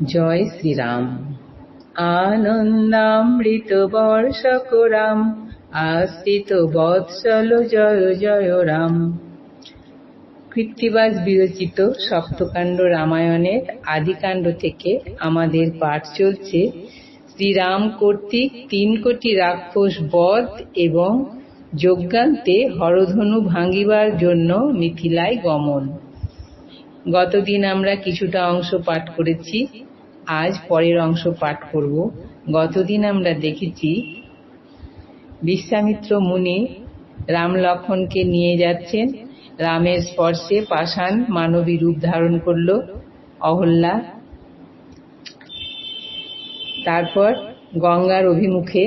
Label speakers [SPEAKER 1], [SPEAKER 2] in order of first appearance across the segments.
[SPEAKER 1] জয় শ্রীরাম। আনন্দামৃত বর্ষকরাম আশ্রিত বৎসল জয় জয় রাম। কৃত্তিবাস বিরচিত সপ্তকাণ্ড রামায়ণের আদিকাণ্ড থেকে আমাদের পাঠ চলছে শ্রীরাম কর্তৃক তিন কোটি রাক্ষস বধ এবং যজ্ঞান্তে হরধনু ভাঙিবার জন্য মিথিলায় গমন। গতদিন আমরা কিছুটা অংশ পাঠ করেছি। আজ পরের অংশ পাঠ করব। গতদিন আমরা দেখেছি, বিশ্বামিত্র মুনি রাম লক্ষণকে নিয়ে যাচ্ছেন। রামের স্পর্শে পাষাণ মানবী রূপ ধারণ করল অহল্যা। তারপর গঙ্গার অভিমুখে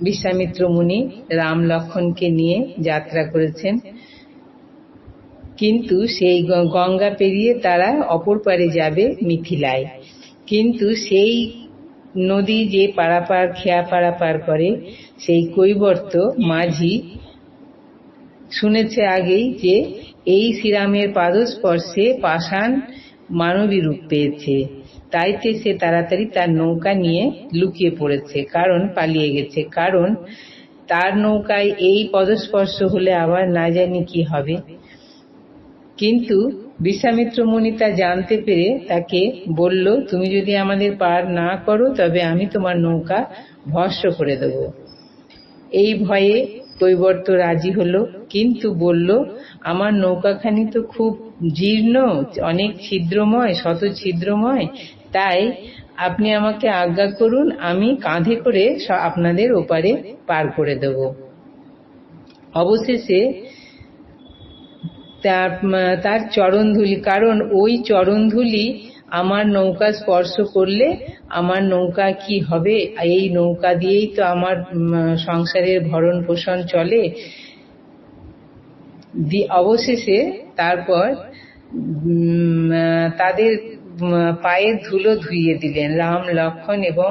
[SPEAKER 1] বিশ্বামিত্র মুনি রাম লক্ষণকে নিয়ে যাত্রা করেছেন। কিন্তু সেই গঙ্গা পেরিয়ে তারা অপর পারে যাবে মিথিলায়। কিন্তু সেই নদী যে পারাপার, খেয়া পারাপার করে, সেই কৈবর্ত মাঝি শুনেছে আগেই যে এই শ্রীরামের পাদস্পর্শে পাষাণ মানবী রূপ পেয়েছে। তাইতে সে তাড়াতাড়ি তার নৌকা নিয়ে লুকিয়ে পড়েছে, কারণ পালিয়ে গেছে। কারণ তার নৌকায় এই পদস্পর্শ হলে আবার না জানি কি হবে। কিন্তু বিশ্বামিত্র মুনি তা জানতে পেরে তাকে বলল, তুমি যদি আমাদের পার না করো, তবে আমি তোমার নৌকা ভস্য করে দেব। এই ভয়ে কৈবর্ত রাজি হলো, কিন্তু বলল, আমার নৌকাখানি তো খুব জীর্ণ, অনেক ছিদ্রময়, শত ছিদ্রময়। তাই আপনি আমাকে আজ্ঞা করুন, আমি কাঁধে করে আপনাদের ওপারে পার করে দেব। অবশেষে তার তার চরণধুলি, কারণ ওই চরণধুলি আমার নৌকা স্পর্শ করলে আমার নৌকা কি হবে? এই নৌকা দিয়েই তো আমার সংসারের ভরণ পোষণ চলে। অবশেষে তারপর তাদের পায়ের ধুলো ধুইয়ে দিলেন রাম, লক্ষণ এবং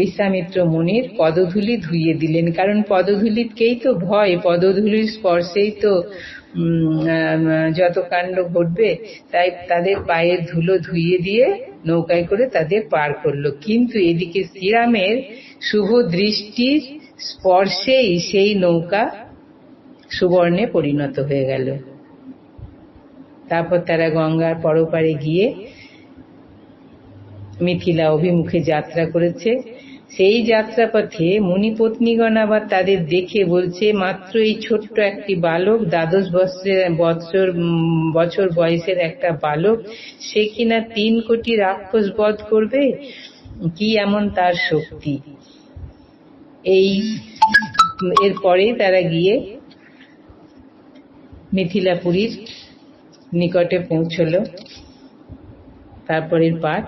[SPEAKER 1] বিশ্বামিত্র মুনির পদধূলি ধুইয়ে দিলেন, কারণ পদধূলিকেই তো ভয়, পদধূলির স্পর্শেই তো যত কাণ্ড ঘটবে, তাই তাদের পায়ের ধুলো ধুইয়ে দিয়ে নৌকায় করে তাদের পার করল। কিন্তু এদিকে শ্রীরামের শুভ দৃষ্টির স্পর্শেই সেই নৌকা সুবর্ণে পরিণত হয়ে গেল। তারপর তারা গঙ্গার পরপারে গিয়ে মিথিলা অভিমুখে যাত্রা করেছে। সেই যাত্রাপথে মুনিপত্নীগণ আবার তাদের দেখে বলছে, মাত্র এই ছোট্ট একটি বালক, দ্বাদশ বছরের বছর বছর বয়সের একটা বালক, সে কিনা তিন কোটি রাক্ষস বধ করবে? কি এমন তার শক্তি? এই, এরপরে তারা গিয়ে মিথিলাপুরীর নিকটে পৌঁছল। তারপরের পাঠ।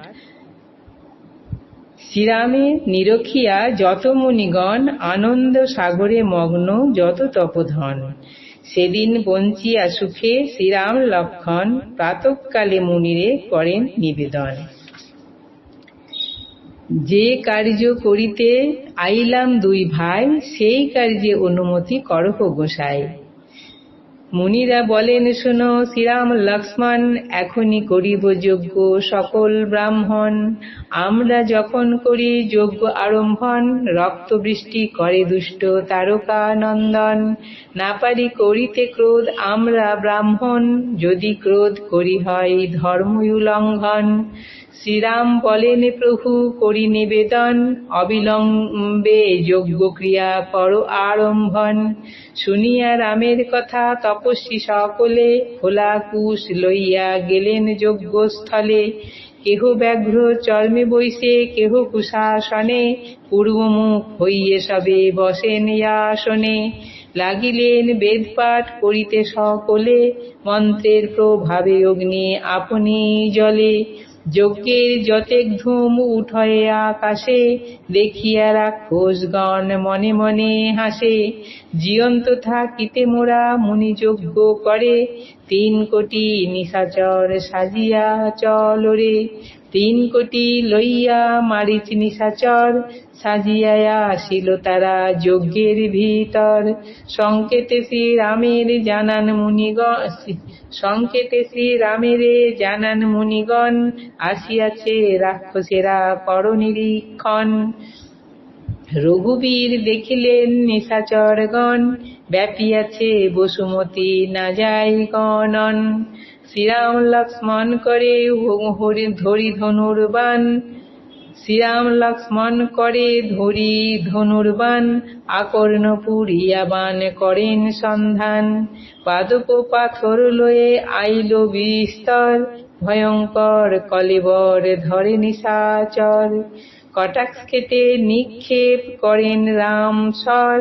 [SPEAKER 1] শ্রীরামে নিরক্ষিয়া যত মুনিগণ আনন্দ সাগরে মগ্ন, যত তপধন। সেদিন বঞ্চিয়া সুখে শ্রীরাম লক্ষণ প্রাতকালে মুনিরে করেন নিবেদন। যে কার্য করিতে আইলাম দুই ভাই, সেই কার্যে অনুমতি করহ গোসাই। মুনিরা বলেন, শোনো, শ্রীরাম লক্ষ্মণ, এখনই করিব যজ্ঞ, সকল ব্রাহ্মণ। আমরা যখন করি যজ্ঞ আরম্ভন রক্ত বৃষ্টি করে দুষ্ট তারকা নন্দন না পারি করিতে ক্রোধ, আমরা ব্রাহ্মণ, যদি ক্রোধ করি হয় ধর্ম উল্লঙ্ঘন শ্রীরাম বলেন, প্রভু, করি নিবেদন, অবিলম্বে যজ্ঞ ক্রিয়া কর আরম্ভন। শুনিয়া রামের কথা, তপস্বী সকলে খোলা কুশ লইয়া গেলেন যজ্ঞস্থলে। কেহ ব্যাঘ্র চর্মে বৈশে কেহ কুশাসনে। পূর্বমুখ হইয়ে সবে বসেন আসনে। লাগিলেন বেদপাঠ করিতে সকলে, মন্ত্রের প্রভাবে অগ্নি আপনি জলে যজ্ঞের যতেক ধূম উঠয়ে আকাশে, দেখিয়া রাক্ষসগণ মনে মনে হাসে। জীয়ন্ত থাকিতে মোরা মুনি যজ্ঞ করে, তিন কোটি নিশাচর সাজিয়া চলরে তিন কোটি লইয়া মারিচ নিশাচর সাজিয়া আসিল তারা যজ্ঞের ভিতর। সংকেতে শ্রী রামের জানান মুনিগণ, সংকেতে শ্রী রামের জানান মুনিগণ, আসিয়াছে রাক্ষসেরা কর নিরীক্ষণ রঘুবীর দেখিলেন নিশাচরগণ ব্যাপিয়াছে বসুমতী না যায় গণন শ্রীরাম লক্ষ্মণ করে ধরি ধনুর্বান শ্রীরাম লক্ষ্মণ করে ধরি ধনুর্বান আকর্ণ পুরিয়া বান করেন সন্ধান। পাদপ পাথর লয়ে আইল বিস্তর। ভয়ঙ্কর কলেবর ধরে নিশাচর। কটাক্ষ কেটে নিক্ষেপ করেন রাম সর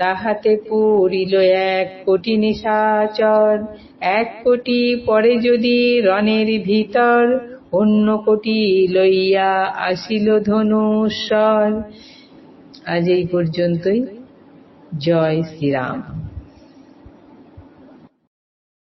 [SPEAKER 1] তাহাতে পড়িল এক কোটি নিশাচর। এক কোটি পরে যদি রণের ভিতর, অন্য কোটি লইয়া আসিল ধনুশ্বর আজ এই পর্যন্তই। জয় শ্রীরাম।